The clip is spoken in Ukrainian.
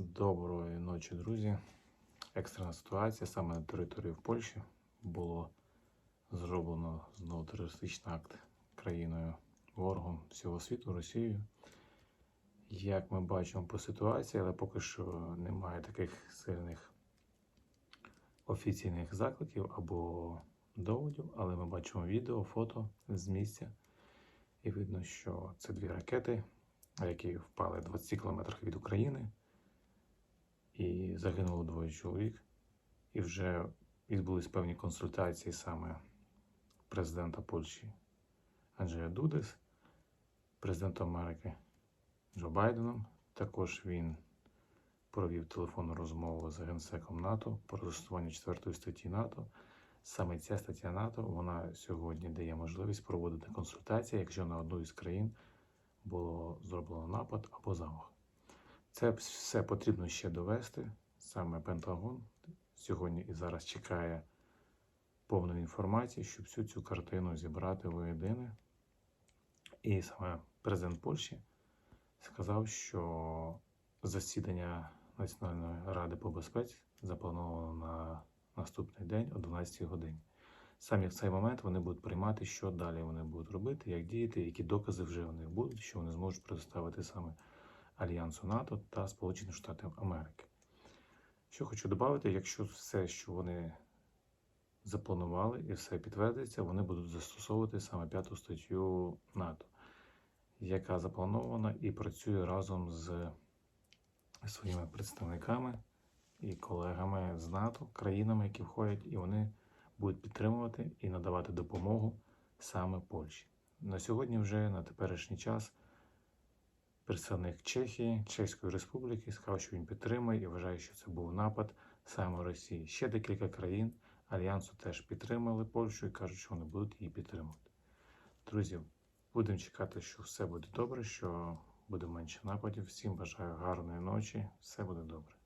Доброї ночі, друзі. Екстрена ситуація саме на території в Польщі було зроблено знову терористичний акт країною ворогом всього світу, Росією. Як ми бачимо по ситуації, але поки що немає таких сильних офіційних закликів або доводів, але ми бачимо відео, фото з місця, і видно, що це дві ракети, які впали 20 кілометрах від України і загинуло двоє чоловік. І вже відбулись певні консультації саме президента Польщі Анджея Дудес, президентом Америки Джо Байденом. Також він провів телефонну розмову з генсеком НАТО про застосування 4 статті НАТО. Саме ця стаття НАТО вона сьогодні дає можливість проводити консультації, якщо на одну із країн було зроблено напад або замах. Це все потрібно ще довести. Саме Пентагон сьогодні і зараз чекає повної інформації, щоб всю цю картину зібрати воєдине. І саме президент Польщі сказав, що засідання Національної ради по безпеці заплановано на наступний день о 12 годині. Саме в цей момент вони будуть приймати, що далі вони будуть робити, як діяти, які докази вже у них будуть, що вони зможуть предоставити саме Альянсу НАТО та Сполучених Штатів Америки. Що хочу додати, якщо все, що вони запланували і все підтвердиться, вони будуть застосовувати саме п'яту статтю НАТО, яка запланована і працює разом з своїми представниками і колегами з НАТО, країнами, які входять, і вони будуть підтримувати і надавати допомогу саме Польщі. На сьогодні, вже на теперішній час, представник Чехії, Чеської Республіки сказав, що він підтримує і вважає, що це був напад саме Росії. Ще декілька країн Альянсу теж підтримали Польщу і кажуть, що вони будуть її підтримувати. Друзі, будемо чекати, що все буде добре, що буде менше нападів. Всім бажаю гарної ночі, все буде добре.